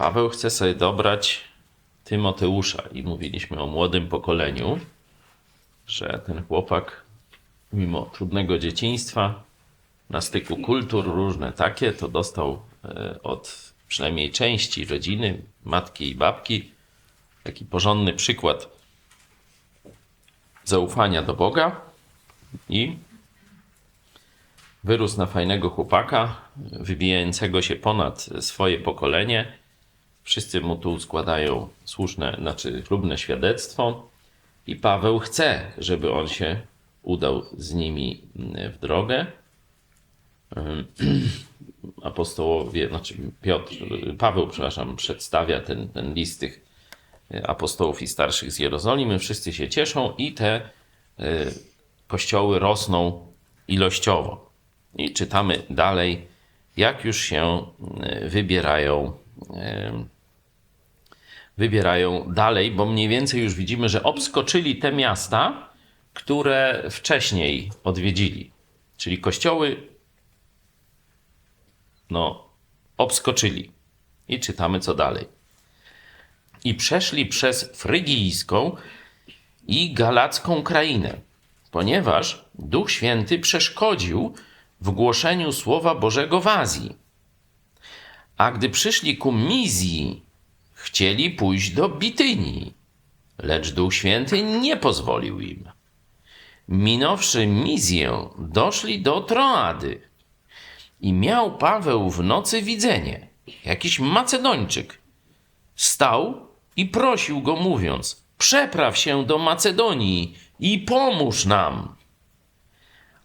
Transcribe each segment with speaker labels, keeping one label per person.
Speaker 1: Paweł chce sobie dobrać Tymoteusza i mówiliśmy o młodym pokoleniu, że ten chłopak, mimo trudnego dzieciństwa, na styku kultur różne takie, to dostał e, od przynajmniej części rodziny, matki i babki, taki porządny przykład zaufania do Boga i wyrósł na fajnego chłopaka, wybijającego się ponad swoje pokolenie. Wszyscy mu tu składają słuszne, znaczy chlubne świadectwo i Paweł chce, żeby on się udał z nimi w drogę. Apostołowie, znaczy Piotr, Paweł, przepraszam, przedstawia ten, ten list tych apostołów i starszych z Jerozolimy. Wszyscy się cieszą i te y, kościoły rosną ilościowo. I czytamy dalej, jak już się y, wybierają, wybierają dalej, bo mniej więcej już widzimy, że obskoczyli te miasta, które wcześniej odwiedzili. Czyli kościoły no, obskoczyli. I czytamy co dalej. I przeszli przez frygijską i galacką krainę, ponieważ Duch Święty przeszkodził w głoszeniu Słowa Bożego w Azji. A gdy przyszli ku Mizji, chcieli pójść do Bitynii, lecz Duch Święty nie pozwolił im. Minąwszy Mizję, doszli do Troady. I miał Paweł w nocy widzenie. Jakiś Macedończyk stał i prosił go, mówiąc: Przepraw się do Macedonii i pomóż nam.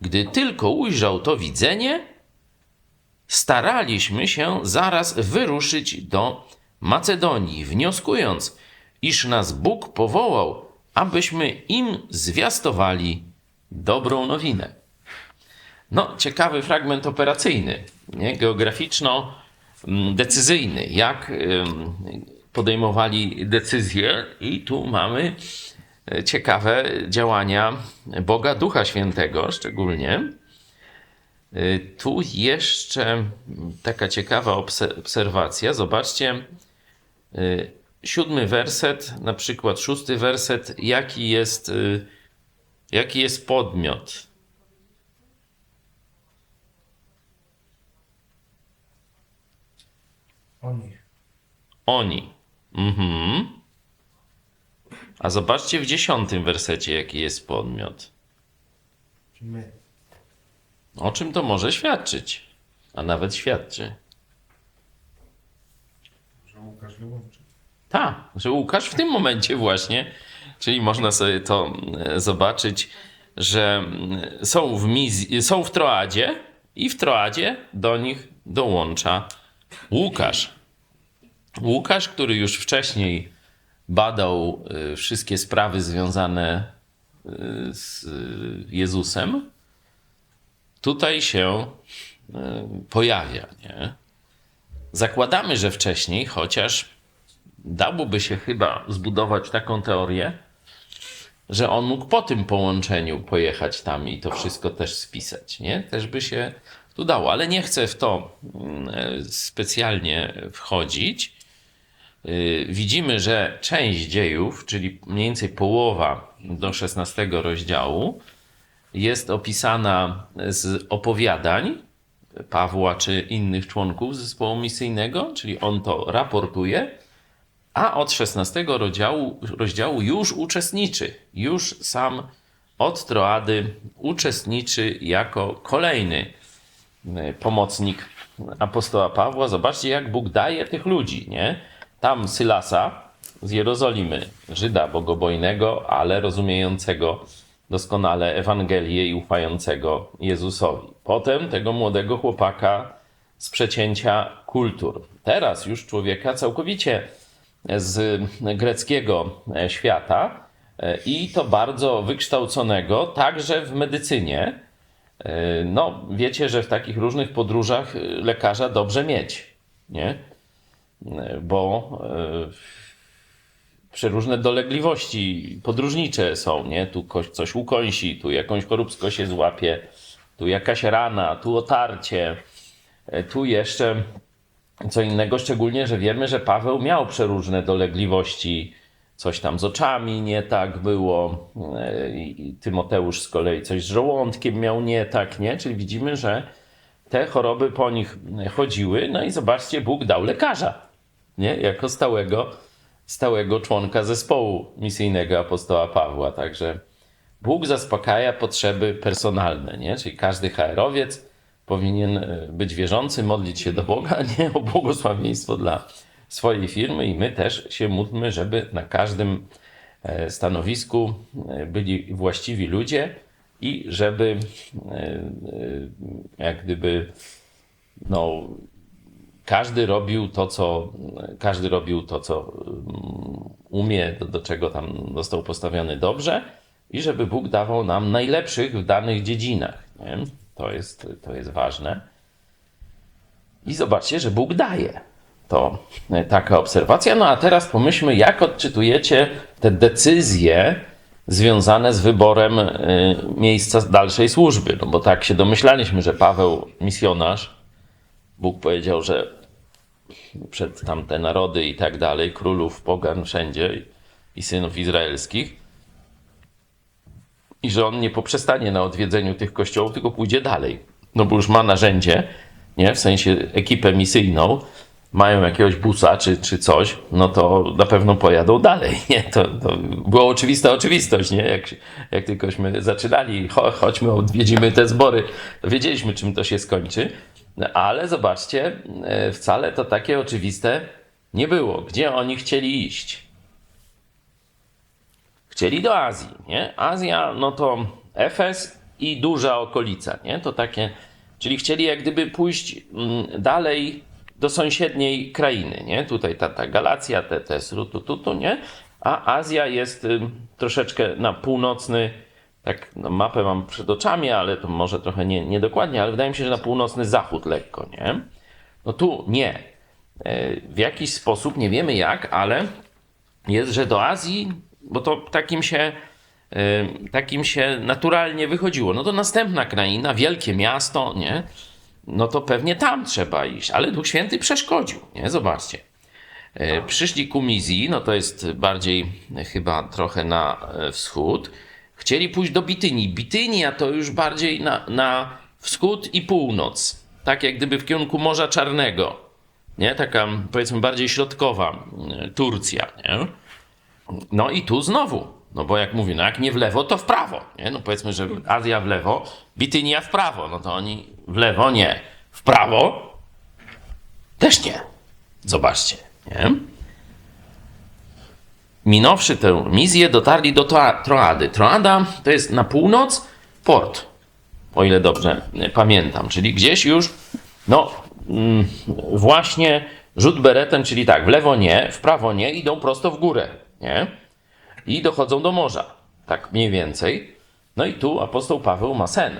Speaker 1: Gdy tylko ujrzał to widzenie, staraliśmy się zaraz wyruszyć do Macedonii, wnioskując, iż nas Bóg powołał, abyśmy im zwiastowali dobrą nowinę. No, ciekawy fragment operacyjny, nie? geograficzno-decyzyjny, jak ym, podejmowali decyzje, i tu mamy e, ciekawe działania Boga Ducha Świętego, szczególnie. Y, Tu jeszcze taka ciekawa obse- obserwacja. Zobaczcie, siódmy werset, na przykład szósty werset, jaki jest, y, jaki jest podmiot.
Speaker 2: Oni.
Speaker 1: Oni. Mhm. A zobaczcie w dziesiątym wersecie, jaki jest podmiot.
Speaker 2: My.
Speaker 1: O czym to może świadczyć? A nawet świadczy.
Speaker 2: Łukasz.
Speaker 1: Tak, że Łukasz w tym momencie właśnie, czyli można sobie to e, zobaczyć, że mm, są w, są w Troadzie i w Troadzie do nich dołącza Łukasz. Łukasz, który już wcześniej badał e, wszystkie sprawy związane e, z Jezusem, tutaj się e, pojawia. Nie? Zakładamy, że wcześniej, chociaż dałoby się chyba zbudować taką teorię, że on mógł po tym połączeniu pojechać tam i to wszystko też spisać, nie? Też by się tu dało, ale nie chcę w to mm, e, specjalnie wchodzić. Y, Widzimy, że część dziejów, czyli mniej więcej połowa do 16 rozdziału, jest opisana z opowiadań Pawła czy innych członków zespołu misyjnego, czyli on to raportuje, a od 16 rozdziału, rozdziału już uczestniczy, już sam od Troady uczestniczy jako kolejny y, pomocnik apostoła Pawła. Zobaczcie, jak Bóg daje tych ludzi, nie? Tam Sylasa z Jerozolimy, Żyda bogobojnego, ale rozumiejącego doskonale Ewangelię i ufającego Jezusowi. Potem tego młodego chłopaka z przecięcia kultur. Teraz już człowieka całkowicie z greckiego świata e, i to bardzo wykształconego także w medycynie. E, No, wiecie, że w takich różnych podróżach e, lekarza dobrze mieć, nie? E, Bo e, przeróżne dolegliwości podróżnicze są, nie? Tu coś ukąsi, tu jakąś choróbsko się złapie, tu jakaś rana, tu otarcie, e, tu jeszcze Co innego, szczególnie, że wiemy, że Paweł miał przeróżne dolegliwości, coś tam z oczami nie tak było, e, i Tymoteusz z kolei coś z żołądkiem miał nie tak, nie? Czyli widzimy, że te choroby po nich chodziły, no i zobaczcie, Bóg dał lekarza, nie? Jako stałego, stałego członka zespołu misyjnego apostoła Pawła, także Bóg zaspokaja potrzeby personalne, nie? Czyli każdy HR-owiec powinien e, być wierzący, modlić się do Boga, nie o błogosławieństwo dla swojej firmy i my też się módlmy, żeby na każdym e, stanowisku e, byli właściwi ludzie i żeby jak gdyby no, każdy robił to, co każdy robił to, co mm, umie, do, do czego tam został postawiony dobrze i żeby Bóg dawał nam najlepszych w danych dziedzinach. Nie? To, jest, to jest ważne. I zobaczcie, że Bóg daje. To e, taka obserwacja. No a teraz pomyślmy, jak odczytujecie te decyzje związane z wyborem e, miejsca dalszej służby. No bo tak się domyślaliśmy, że Paweł, misjonarz, Bóg powiedział, że przed tamte narody i tak dalej, królów, pogan wszędzie i synów izraelskich, i że on nie poprzestanie na odwiedzeniu tych kościołów, tylko pójdzie dalej. No bo już ma narzędzie, nie? W sensie ekipę misyjną, mają jakiegoś busa czy, czy coś, no to na pewno pojadą dalej, nie? To, to była oczywista oczywistość, nie? Jak, jak tylkośmy zaczynali, cho, chodźmy, odwiedzimy te zbory, wiedzieliśmy, czym to się skończy. Ale zobaczcie, e, wcale to takie oczywiste nie było. Gdzie oni chcieli iść? chcieli do Azji, nie? Azja, no to Efes i duża okolica, nie? To takie, czyli chcieli jak gdyby pójść mm, dalej do sąsiedniej krainy, nie? Tutaj ta, ta Galacja, te, te tu, tu, tu, nie? A Azja jest troszeczkę na północny, tak no, mapę mam przed oczami, ale to może trochę nie, niedokładnie, ale wydaje mi się, że na północny zachód lekko, nie? No tu nie. E, W jakiś sposób, nie wiemy jak, ale jest, że do Azji, bo to takim się, y, takim się naturalnie wychodziło. No to następna kraina, wielkie miasto, nie? No to pewnie tam trzeba iść, ale Duch Święty przeszkodził, nie? Zobaczcie. Y, Przyszli ku Mizji, no to jest bardziej chyba trochę na e, wschód. Chcieli pójść do Bitynii. Bitynia to już bardziej na, na wschód i północ. Tak jak gdyby w kierunku Morza Czarnego. Nie? Taka powiedzmy bardziej środkowa y, Turcja, nie? No i tu znowu, no bo jak mówię, no jak nie w lewo, to w prawo, nie? No powiedzmy, że Azja w lewo, Bitynia w prawo, no to oni w lewo nie, w prawo też nie. Zobaczcie, nie? Minąwszy tę misję, dotarli do Troady. Troada to jest na północ port, o ile dobrze e, pamiętam, czyli gdzieś już, no mm, właśnie rzut beretem, czyli tak, w lewo nie, w prawo nie, idą prosto w górę, nie? I dochodzą do morza, tak mniej więcej. No i tu apostoł Paweł ma sen,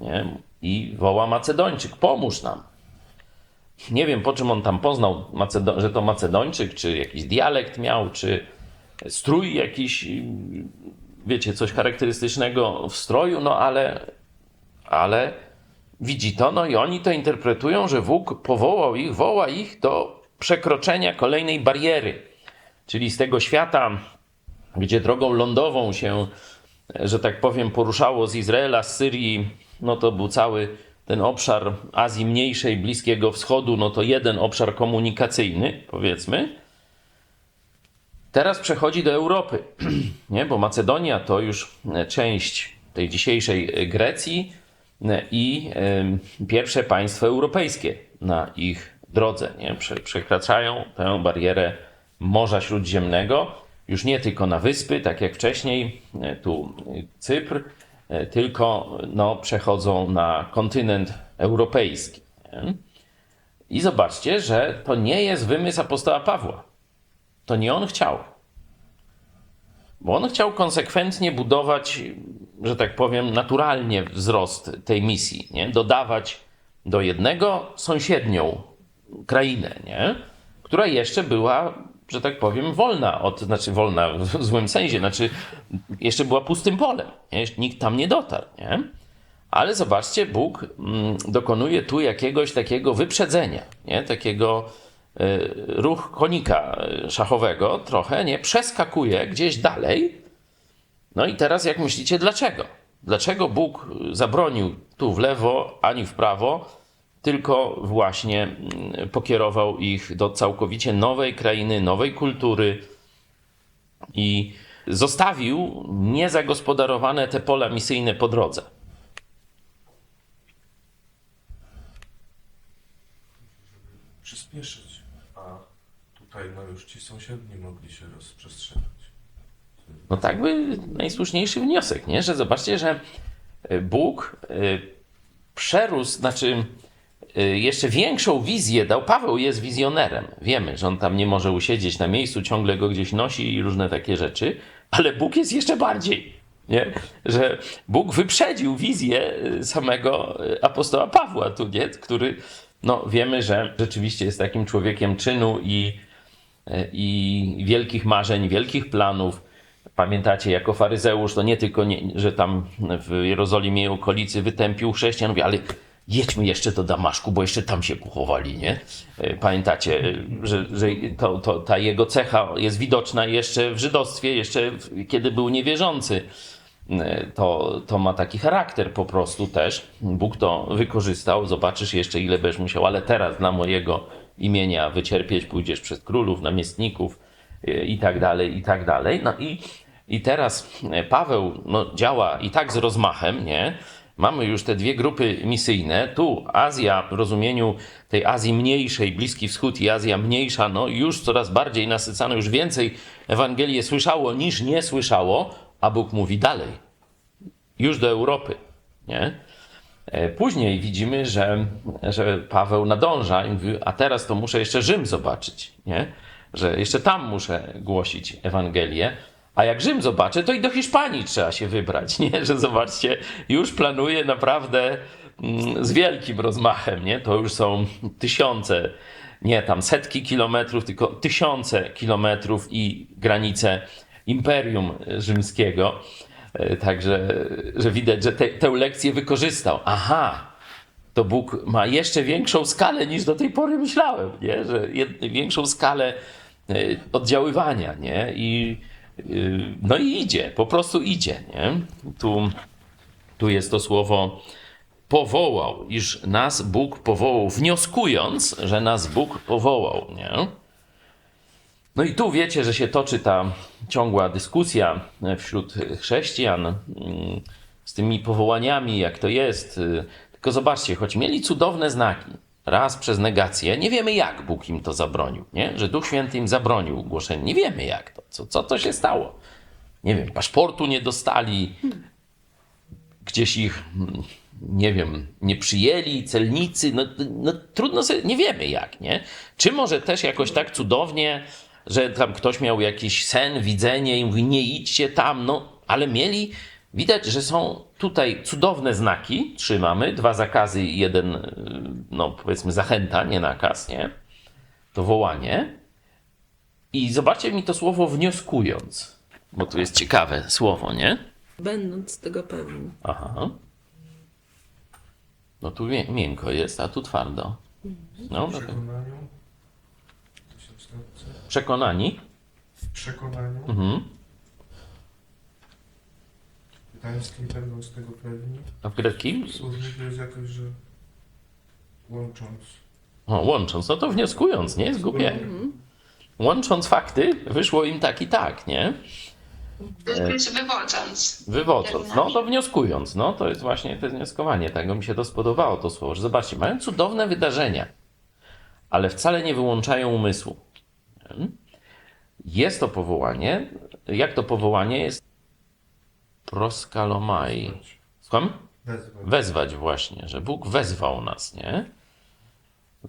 Speaker 1: nie? I woła Macedończyk, pomóż nam. Nie wiem, po czym on tam poznał, że to Macedończyk, czy jakiś dialekt miał, czy strój jakiś, wiecie, coś charakterystycznego w stroju, no ale, ale widzi to, no i oni to interpretują, że Bóg powołał ich, woła ich do przekroczenia kolejnej bariery, czyli z tego świata, gdzie drogą lądową się, że tak powiem, poruszało z Izraela, z Syrii, no to był cały ten obszar Azji Mniejszej, Bliskiego Wschodu, no to jeden obszar komunikacyjny, powiedzmy. Teraz przechodzi do Europy, nie? bo Macedonia to już e, część tej dzisiejszej e, Grecji e, i pierwsze państwo europejskie na ich drodze. Nie? Prze- Przekraczają tę barierę Morza Śródziemnego, już nie tylko na wyspy, tak jak wcześniej, tu Cypr, tylko no, przechodzą na kontynent europejski. Nie? I zobaczcie, że to nie jest wymysł apostoła Pawła. To nie on chciał. Bo on chciał konsekwentnie budować, że tak powiem, naturalnie wzrost tej misji, nie? dodawać do jednego sąsiednią krainę, nie? która jeszcze była, że tak powiem, wolna od, znaczy wolna w złym sensie, znaczy jeszcze była pustym polem, nie? Nikt tam nie dotarł, nie? Ale zobaczcie, Bóg mm, dokonuje tu jakiegoś takiego wyprzedzenia, nie? takiego ruch konika szachowego trochę, nie? Przeskakuje gdzieś dalej. No i teraz jak myślicie, dlaczego? Dlaczego Bóg zabronił tu w lewo ani w prawo, tylko właśnie mm, pokierował ich do całkowicie nowej krainy, nowej kultury i zostawił niezagospodarowane te pola misyjne po drodze?
Speaker 2: Przyspieszyć. A tutaj no już ci sąsiedni mogli się rozprzestrzeniać.
Speaker 1: No tak by najsłuszniejszy wniosek, nie? Że zobaczcie, że y, Bóg y, przerósł, znaczy y, jeszcze większą wizję dał. Paweł jest wizjonerem. Wiemy, że on tam nie może usiedzieć na miejscu, ciągle go gdzieś nosi i różne takie rzeczy, ale Bóg jest jeszcze bardziej. Nie? Że Bóg wyprzedził wizję samego apostoła Pawła tu, nie? który no, wiemy, że rzeczywiście jest takim człowiekiem czynu i, i wielkich marzeń, wielkich planów. Pamiętacie, jako faryzeusz, to nie tylko, nie, że tam w Jerozolimie i okolicy wytępił chrześcijan, mówi, ale jedźmy jeszcze do Damaszku, bo jeszcze tam się kuchowali, nie? E, Pamiętacie, e, że, że to, to, ta jego cecha jest widoczna jeszcze w żydostwie, jeszcze kiedy był niewierzący. To, to ma taki charakter po prostu też. Bóg to wykorzystał. Zobaczysz jeszcze, ile będziesz musiał, ale teraz dla mojego imienia wycierpieć, pójdziesz przez królów, namiestników e, i tak dalej, i tak dalej. No i, i teraz e, Paweł no, działa i tak z rozmachem, nie? Mamy już te dwie grupy misyjne. Tu Azja w rozumieniu tej Azji mniejszej, Bliski Wschód i Azja mniejsza, no już coraz bardziej nasycano, już więcej Ewangelię słyszało niż nie słyszało, a Bóg mówi dalej, już do Europy, nie? E, Później widzimy, że, że Paweł nadąża i mówi, a teraz to muszę jeszcze Rzym zobaczyć, nie? Że jeszcze tam muszę głosić Ewangelię. A jak Rzym zobaczę, to i do Hiszpanii trzeba się wybrać, nie? Że zobaczcie, już planuje naprawdę mm, z wielkim rozmachem, nie? To już są tysiące, nie tam setki kilometrów, tylko tysiące kilometrów i granice Imperium Rzymskiego. E, Także, że widać, że te, tę lekcję wykorzystał. Aha, to Bóg ma jeszcze większą skalę niż do tej pory myślałem, nie? że jed, większą skalę e, oddziaływania, nie? I, y, no i idzie, po prostu idzie, nie? Tu, tu jest to słowo powołał, iż nas Bóg powołał, wnioskując, że nas Bóg powołał, nie? No i tu wiecie, że się toczy ta ciągła dyskusja wśród chrześcijan mm, z tymi powołaniami, jak to jest. Tylko zobaczcie, choć mieli cudowne znaki, raz przez negację, nie wiemy jak Bóg im to zabronił, nie? Że Duch Święty im zabronił głoszenia. Nie wiemy jak to, co, co to się stało. Nie wiem, paszportu nie dostali, gdzieś ich, mm, nie wiem, nie przyjęli, celnicy, no, no trudno sobie, nie wiemy jak, nie? Czy może też jakoś tak cudownie, że tam ktoś miał jakiś sen, widzenie i mówi, nie idźcie tam, no, ale mieli, widać, że są tutaj cudowne znaki, trzymamy, dwa zakazy i jeden, y, no powiedzmy zachęta, nie nakaz, nie? To wołanie. I zobaczcie mi to słowo wnioskując, bo tu jest ciekawe słowo, nie?
Speaker 3: Będąc tego pewni.
Speaker 1: Aha. No tu mię- miękko jest, a tu twardo. No,
Speaker 2: W
Speaker 1: no
Speaker 2: przekonaniu.
Speaker 1: Przekonani.
Speaker 2: W przekonaniu.
Speaker 1: Mhm.
Speaker 2: Pytańskim będąc tego pewni.
Speaker 1: A w greckim?
Speaker 2: W słowniku jest jakoś, że łącząc.
Speaker 1: O, łącząc, no to wnioskując, nie jest głupie. Łącząc fakty, wyszło im tak i tak, nie?
Speaker 4: Znaczy wywodząc.
Speaker 1: Wywodząc, no to wnioskując, no to jest właśnie to wnioskowanie, tego mi się to spodobało to słowo, że zobaczcie, mają cudowne wydarzenia, ale wcale nie wyłączają umysłu. Jest to powołanie, jak to powołanie jest proskalomai. Słucham?
Speaker 2: Wezwać.
Speaker 1: Wezwać właśnie, że Bóg wezwał nas, nie?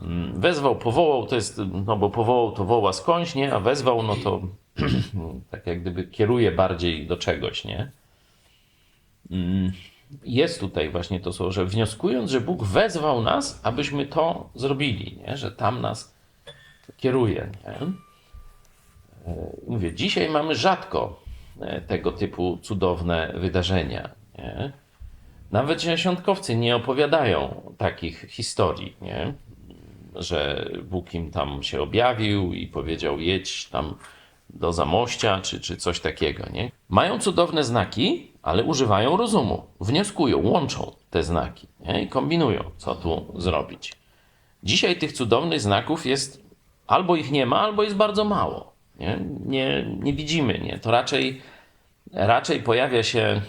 Speaker 1: Mm, Wezwał, powołał, to jest, no bo powołał to woła skądś, nie? A wezwał, no to tak jak gdyby kieruje bardziej do czegoś, nie? Mm, Jest tutaj właśnie to słowo, że wnioskując, że Bóg wezwał nas, abyśmy to zrobili, nie? Że tam nas kieruje, nie? E, Mówię, dzisiaj mamy rzadko e, tego typu cudowne wydarzenia, nie? Nawet dziesiątkowcy nie opowiadają takich historii, nie? że Bóg im tam się objawił i powiedział jedź tam do Zamościa, czy, czy coś takiego. Nie? Mają cudowne znaki, ale używają rozumu. Wnioskują, łączą te znaki nie? i kombinują, co tu zrobić. Dzisiaj tych cudownych znaków jest albo ich nie ma, albo jest bardzo mało. Nie, nie, nie widzimy. Nie? To raczej, raczej pojawia się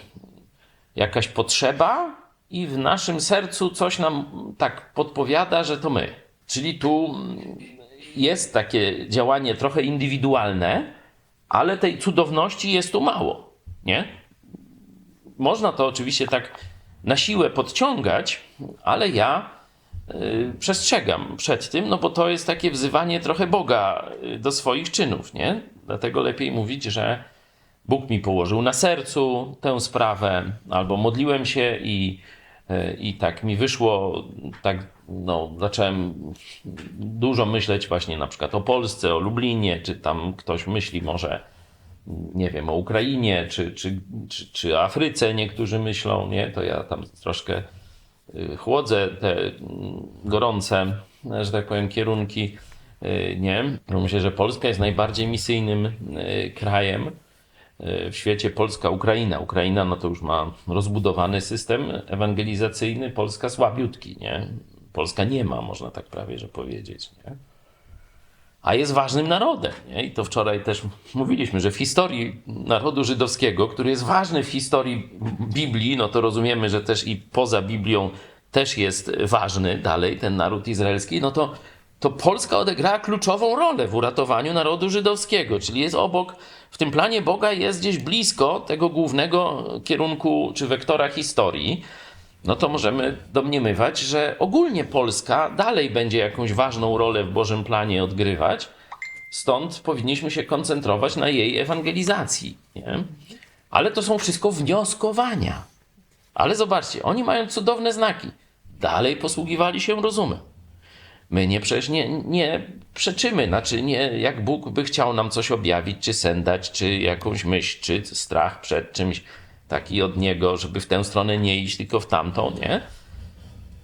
Speaker 1: jakaś potrzeba i w naszym sercu coś nam tak podpowiada, że to my. Czyli tu jest takie działanie trochę indywidualne, ale tej cudowności jest tu mało, nie? Można to oczywiście tak na siłę podciągać, ale ja przestrzegam przed tym, no bo to jest takie wzywanie trochę Boga y, do swoich czynów, nie? Dlatego lepiej mówić, że Bóg mi położył na sercu tę sprawę, albo modliłem się i, e, i tak mi wyszło, tak no, zacząłem dużo myśleć właśnie na przykład o Polsce, o Lublinie, czy tam ktoś myśli może, nie wiem, o Ukrainie, czy, czy, czy, czy Afryce niektórzy myślą, nie, to ja tam troszkę chłodzę te gorące, że tak powiem, kierunki, y, nie. Myślę, że Polska jest najbardziej misyjnym y, krajem w świecie Polska, Ukraina. Ukraina no to już ma rozbudowany system ewangelizacyjny, Polska słabiutki, nie? Polska nie ma, można tak prawie że powiedzieć, nie? A jest ważnym narodem, nie? I to wczoraj też mówiliśmy, że w historii narodu żydowskiego, który jest ważny w historii Biblii, no to rozumiemy, że też i poza Biblią też jest ważny dalej ten naród izraelski, no to to Polska odegrała kluczową rolę w uratowaniu narodu żydowskiego, czyli jest obok, w tym planie Boga jest gdzieś blisko tego głównego kierunku czy wektora historii, no to możemy domniemywać, że ogólnie Polska dalej będzie jakąś ważną rolę w Bożym planie odgrywać, stąd powinniśmy się koncentrować na jej ewangelizacji. Nie? Ale to są wszystko wnioskowania. Ale zobaczcie, oni mają cudowne znaki. Dalej posługiwali się rozumem. My nie, przecież nie, nie przeczymy, znaczy nie, jak Bóg by chciał nam coś objawić, czy sendać, czy jakąś myśl, czy strach przed czymś taki od Niego, żeby w tę stronę nie iść, tylko w tamtą, nie?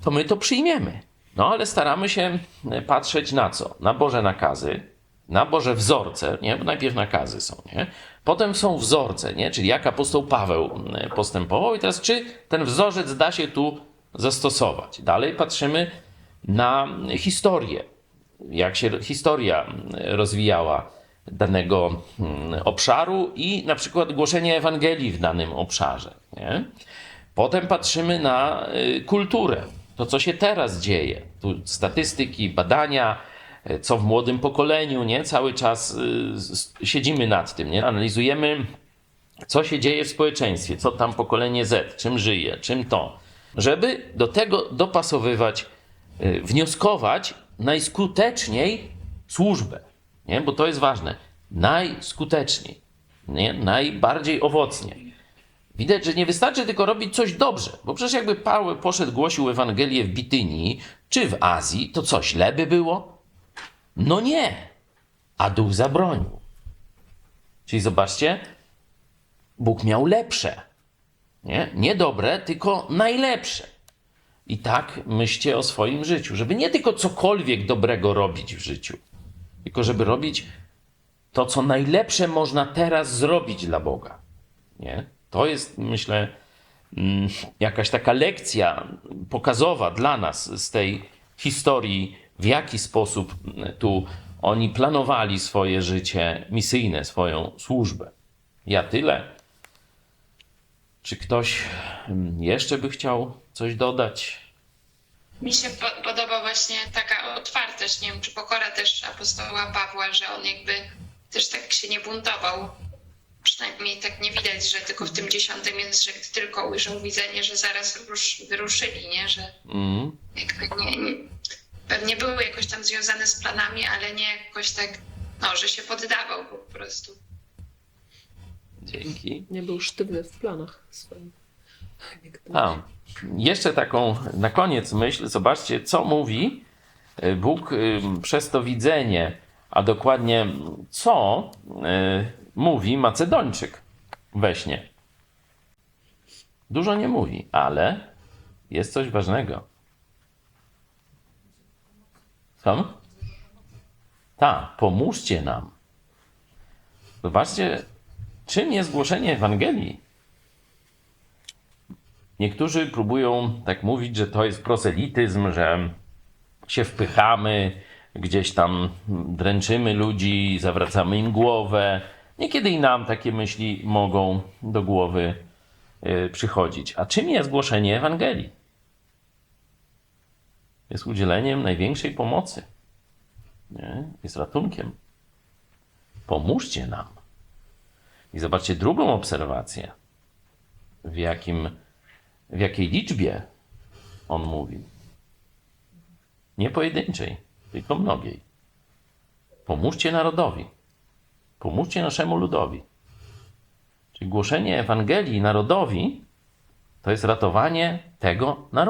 Speaker 1: To my to przyjmiemy. No ale staramy się patrzeć na co? Na Boże nakazy, na Boże wzorce, nie? Bo najpierw nakazy są, nie? Potem są wzorce, nie? Czyli jak apostoł Paweł postępował i teraz czy ten wzorzec da się tu zastosować. Dalej patrzymy na historię, jak się historia rozwijała danego mm, obszaru i na przykład głoszenie Ewangelii w danym obszarze. Nie? Potem patrzymy na y, kulturę, to co się teraz dzieje. Tu statystyki, badania, y, co w młodym pokoleniu, nie? Cały czas y, siedzimy nad tym, nie? Analizujemy, co się dzieje w społeczeństwie, co tam pokolenie Z, czym żyje, czym to. Żeby do tego dopasowywać wnioskować najskuteczniej służbę, nie? bo to jest ważne. Najskuteczniej, nie? najbardziej owocnie. Widać, że nie wystarczy tylko robić coś dobrze, bo przecież jakby Paweł poszedł, głosił Ewangelię w Bitynii czy w Azji, to co, źle by było? No nie, a duch zabronił. Czyli zobaczcie, Bóg miał lepsze. Nie, nie dobre, tylko najlepsze. I tak myślcie o swoim życiu, żeby nie tylko cokolwiek dobrego robić w życiu, tylko żeby robić to, co najlepsze można teraz zrobić dla Boga. Nie? To jest, myślę, mm, jakaś taka lekcja pokazowa dla nas z tej historii, w jaki sposób tu oni planowali swoje życie misyjne, swoją służbę. Ja tyle. Czy ktoś mm, jeszcze by chciał coś dodać?
Speaker 4: Mi się po- podoba właśnie taka otwartość, nie wiem, czy pokora też apostoła Pawła, że on jakby też tak się nie buntował. Przynajmniej tak nie widać, że tylko w tym dziesiątym jest, że tylko ujrzał widzenie, że zaraz rusz, wyruszyli, nie? Że
Speaker 1: Mm.
Speaker 4: jakby nie, nie, pewnie były jakoś tam związane z planami, ale nie jakoś tak, no, że się poddawał po prostu.
Speaker 1: Dzięki.
Speaker 3: Nie był sztywny w planach swoich.
Speaker 1: A, jeszcze taką na koniec myśl. Zobaczcie, co mówi Bóg y, przez to widzenie, a dokładnie co y, mówi Macedończyk we śnie. dużo nie mówi, ale jest coś ważnego. Sam? Tak, pomóżcie nam. Zobaczcie, czym jest głoszenie Ewangelii. Niektórzy próbują tak mówić, że to jest proselityzm, że się wpychamy, gdzieś tam dręczymy ludzi, zawracamy im głowę. Niekiedy i nam takie myśli mogą do głowy y, przychodzić. A czym jest głoszenie Ewangelii? Jest udzieleniem największej pomocy. Nie? Jest ratunkiem. Pomóżcie nam. I zobaczcie drugą obserwację. W, jakim, w jakiej liczbie on mówi. Nie pojedynczej, tylko mnogiej. Pomóżcie narodowi. Pomóżcie naszemu ludowi. Czyli głoszenie Ewangelii narodowi to jest ratowanie tego narodu.